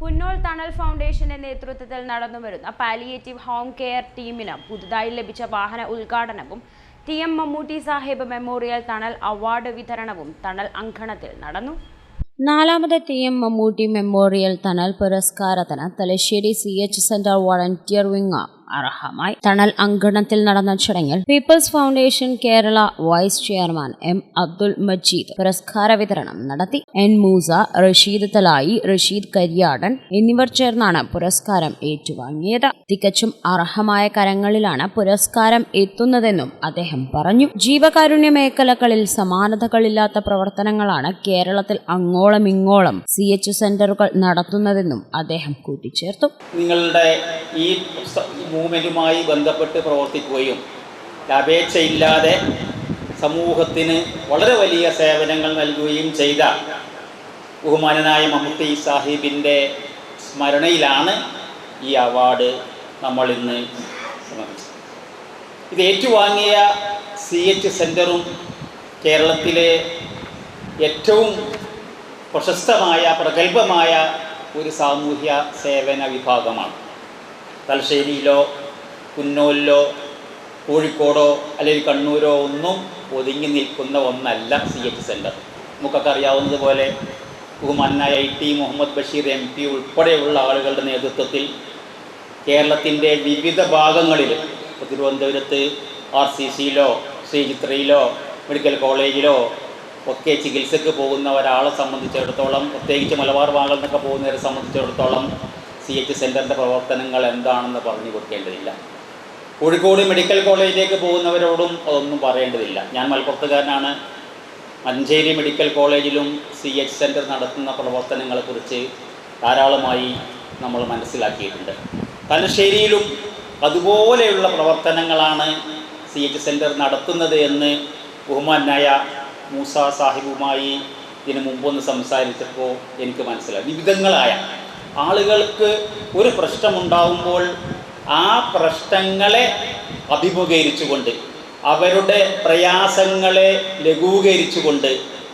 പുന്നോൾ തണൽ ഫൗണ്ടേഷന്റെ നേതൃത്വത്തിൽ നടന്നുവരുന്ന പാലിയേറ്റീവ് ഹോം കെയർ ടീമിന് പുതുതായി ലഭിച്ച വാഹന ഉദ്ഘാടനവും T M Mammootty Sahib memorial Thanal award വിതരണവും തണൽ അങ്കണത്തിൽ നടന്നു. നാലാമത് T M Mammootty memorial Thanal പുരസ്കാരത്തിന് Thalassery C H centre volunteer wing അർഹമായി. Thanal അങ്കണത്തിൽ നടന്ന ചടങ്ങിൽ people's foundation Kerala vice chairman M Abdul Majeed പുരസ്കാര വിതരണം നടത്തി. എൻ മൂസ റഷീദ് തലായി റഷീദ് കരിയാടൻ എന്നിവർ ചേർന്നാണ് പുരസ്കാരം ഏറ്റുവാങ്ങിയത്. തികച്ചും അർഹമായ കരങ്ങളിലാണ് പുരസ്കാരം എത്തുന്നതെന്നും അദ്ദേഹം പറഞ്ഞു. ജീവകാരുണ്യ മേഖലകളിൽ സമാനതകളില്ലാത്ത പ്രവർത്തനങ്ങളാണ് കേരളത്തിൽ അങ്ങോളം ഇങ്ങോളം സി എച്ച് സെന്ററുകൾ നടത്തുന്നതെന്നും അദ്ദേഹം കൂട്ടിച്ചേർത്തു. നിങ്ങളുടെ ഈ മൂവ്മെന്റുമായി ബന്ധപ്പെട്ട് പ്രവർത്തിക്കുകയും അപേക്ഷയില്ലാതെ സമൂഹത്തിന് വളരെ വലിയ സേവനങ്ങൾ നൽകുകയും ചെയ്ത ബഹുമാനനായ മമ്മൂട്ടി സാഹിബിന്റെ സ്മരണയിലാണ് ഈ അവാർഡ് നമ്മൾ ഇന്ന് സമർപ്പിച്ചത്. ഇത് ഏറ്റുവാങ്ങിയ സി എച്ച് സെന്ററും കേരളത്തിലെ ഏറ്റവും പ്രശസ്തമായ പ്രഗത്ഭമായ ഒരു സാമൂഹ്യ സേവന വിഭാഗമാണ്. തലശ്ശേരിയിലോ കുന്നൂരിലോ കോഴിക്കോടോ അല്ലെങ്കിൽ കണ്ണൂരോ ഒന്നും ഒതുങ്ങി നിൽക്കുന്ന ഒന്നല്ല സി എച്ച് സെന്റർ നമുക്കൊക്കെ അറിയാവുന്നതുപോലെ ബഹുമാനായ I T Muhammad Basheer M P ഉൾപ്പെടെയുള്ള ആളുകളുടെ നേതൃത്വത്തിൽ കേരളത്തിന്റെ വിവിധ ഭാഗങ്ങളിൽ തിരുവനന്തപുരത്ത് ആർ സി സിയിലോ ശ്രീചിത്രയിലോ മെഡിക്കൽ കോളേജിലോ ഒക്കെ ചികിത്സയ്ക്ക് പോകുന്ന ഒരാളെ സംബന്ധിച്ചിടത്തോളം പ്രത്യേകിച്ച് മലബാർ നിന്നൊക്കെ പോകുന്നവരെ സംബന്ധിച്ചിടത്തോളം സി എച്ച് സെന്ററിന്റെ പ്രവർത്തനങ്ങൾ എന്താണെന്ന് പറഞ്ഞു കൊടുക്കേണ്ടതില്ല. കോഴിക്കോട് മെഡിക്കൽ കോളേജിലേക്ക് പോകുന്നവരോടും അതൊന്നും പറയേണ്ടതില്ല. ഞാൻ മലപ്പുറത്തുകാരനാണ്. മഞ്ചേരി മെഡിക്കൽ കോളേജിലും സി എച്ച് സെന്റർ നടത്തുന്ന പ്രവർത്തനങ്ങളെക്കുറിച്ച് ധാരാളമായി നമ്മൾ മനസ്സിലാക്കിയിട്ടുണ്ട്. തലശ്ശേരിയിലും അതുപോലെയുള്ള പ്രവർത്തനങ്ങളാണ് സി എച്ച് സെന്റർ നടത്തുന്നത് എന്ന് ബഹുമാനായ മൂസ സാഹിബുമായി ഇതിനു മുമ്പൊന്ന് സംസാരിച്ചപ്പോൾ എനിക്ക് മനസ്സിലായി. വിവിധങ്ങളായ ആളുകൾക്ക് ഒരു പ്രശ്നമുണ്ടാവുമ്പോൾ ആ പ്രശ്നങ്ങളെ അഭിമുഖീകരിച്ചുകൊണ്ട് അവരുടെ പ്രയാസങ്ങളെ ലഘൂകരിച്ചുകൊണ്ട്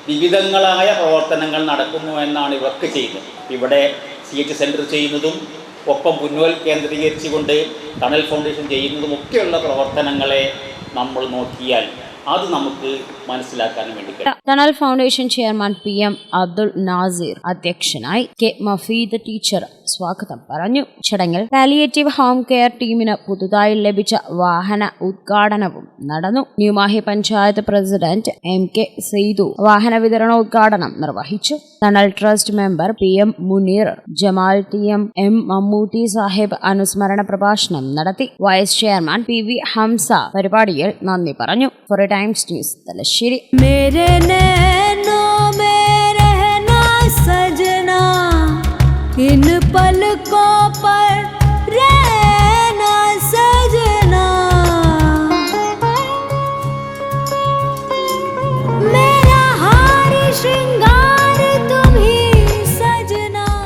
വിവിധങ്ങളായ പ്രവർത്തനങ്ങൾ നടക്കുന്നു എന്നാണ് ഇവർക്ക് ചെയ്യുന്നത്. ഇവിടെ സി എച്ച് സെന്റർ ചെയ്യുന്നതും ഒപ്പം പുന്നുവൽ കേന്ദ്രീകരിച്ചുകൊണ്ട് തണൽ ഫൗണ്ടേഷൻ ചെയ്യുന്നതും ഒക്കെയുള്ള പ്രവർത്തനങ്ങളെ നമ്മൾ നോക്കിയാൽ അത് നമുക്ക് മനസ്സിലാക്കാൻ വേണ്ടി Thanal foundation chairman P M Abdul Nasir അധ്യക്ഷനായി കെ മഫീദ് ടീച്ചർ സ്വാഗതം. പറഞ്ഞു ചടങ്ങിൽ പാലിയേറ്റീവ് ഹോം കെയർ ടീമിന് പുതുതായി ലഭിച്ച വാഹന ഉദ്ഘാടനവും നടന്നു. New Mahe panchayat president M K Saithu വാഹന വിതരണോദ്ഘാടനം നിർവഹിച്ചു. Thanal trust member P M Muneer Jamal T M M Mammootty Sahib അനുസ്മരണ പ്രഭാഷണം നടത്തി. Vice chairman P V Hamsa പരിപാടിയിൽ നന്ദി പറഞ്ഞു. Four times news Thalassery.